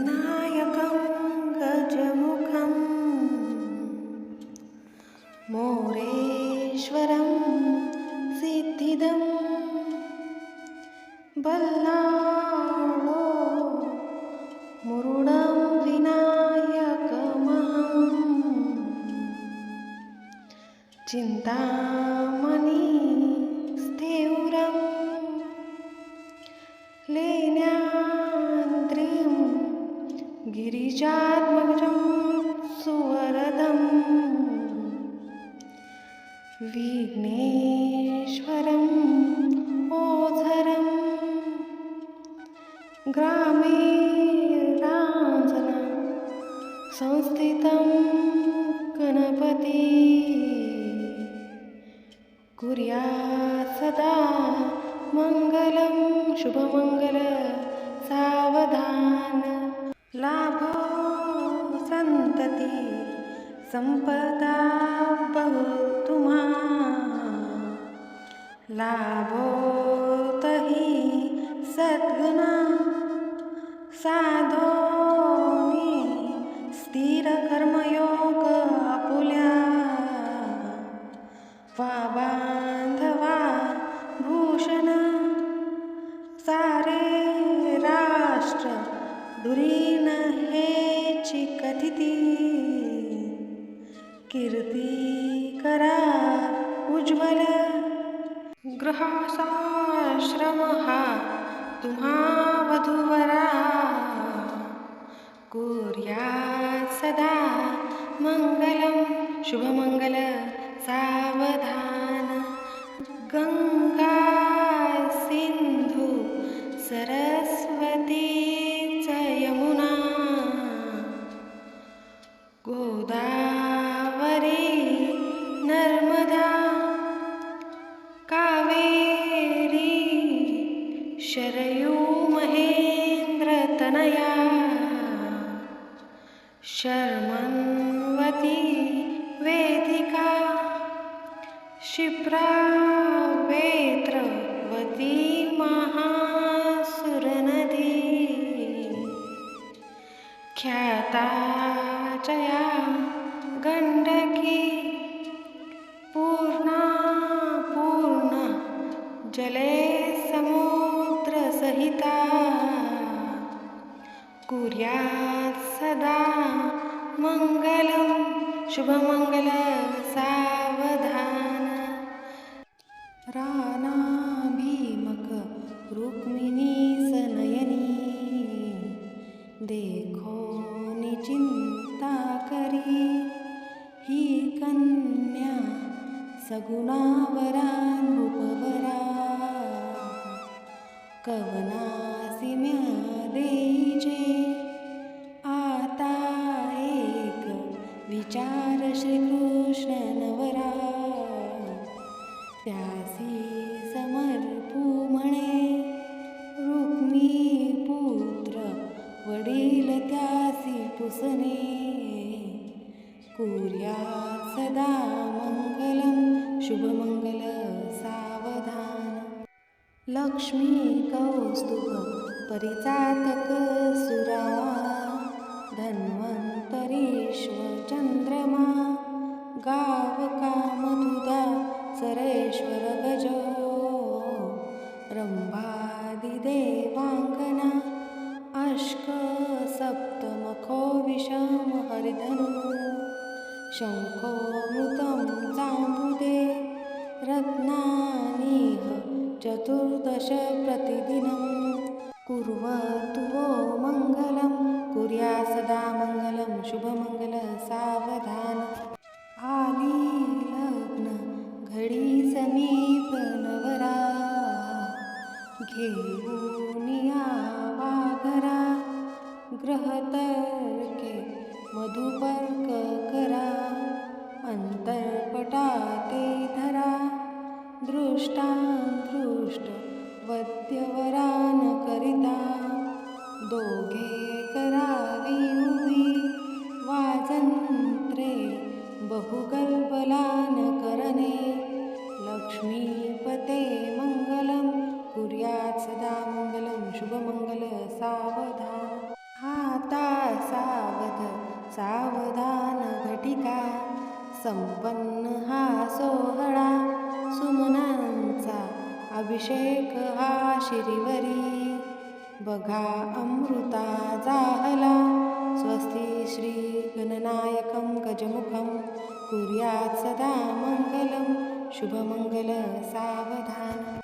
गणनायकं गजमुखं मोरेश्वरं सिद्धिदं बल्लाळो मुरुडं विनायकमहं चिन्तामणि गिरिजात्मजं सुवरदम्। विघ्नेश्वरम् ओझरं ग्रामे राञ्जना संस्थितं गणपती। कुर्यात् सदा मङ्गलं शुभमङ्गल सावधान लाभो संतती संपदा बहु तुम्हा लाभो तही सद्गुणा साधो स्थिर कर्मयोग आपुल्या वा बांधवा भूषण सारे राष्ट्र दुरीन हेची कथिती कीर्ती करा उज्ज्वल. गृहासाश्रम हा तुम्हा वधूवरा कुर्यात् सदा मङ्गलं शुभमङ्गल सावधान. गङ्गा सिन्धु सरस्वती ख्याताचया गण्डकी पूर्णा पूर्ण जले समुद्रसहिता कुर्यात् सदा मङ्गलं शुभमङ्गल निचिंता करी ही कन्या सगुणावरा नृपवरा कवनासी म्या देजे। आता एक विचार श्रीकृष्ण नवरा ने कुर्यात् सदा मङ्गलं शुभमङ्गलसावधान लक्ष्मीकौस्तु परिचातकसुरा धन्वन्तरीश्वरचन्द्रमा गावकामधुदा सरेश्वरगजो रम्भादिदेवाङ्गना। अश्क सप्तमखो विषम हरिधनु। शङ्खोमृतं जाम्बुदे। रत्नानीह चतुर्दश प्रतिदिनं कुर्वतु वो मङ्गलं कुर्या सदा मङ्गलं शुभमङ्गल सावधान। आली लग्न घडी समीप नवरा। घेऊ ग्रहतर्के मधुपर्क करा अंतरपटाते धरा दृष्टांदृष्ट वद्यवरान करिता दोघे करावी उभी वाजंत्रे बहुगल्बलान करणे लक्ष्मीपते मङ्गलं कुर्यात् सदा मङ्गलं शुभमङ्गल सावधान। होता सावध सावधान घटिका संपन्न हा सोहळा सुमनांचा अभिषेक हा शिरीवरी. बघा अमृता जाहला स्वस्ती श्री गणनायकं गजमुखं कुर्यात् सदा मङ्गलं शुभमङ्गल सावधान.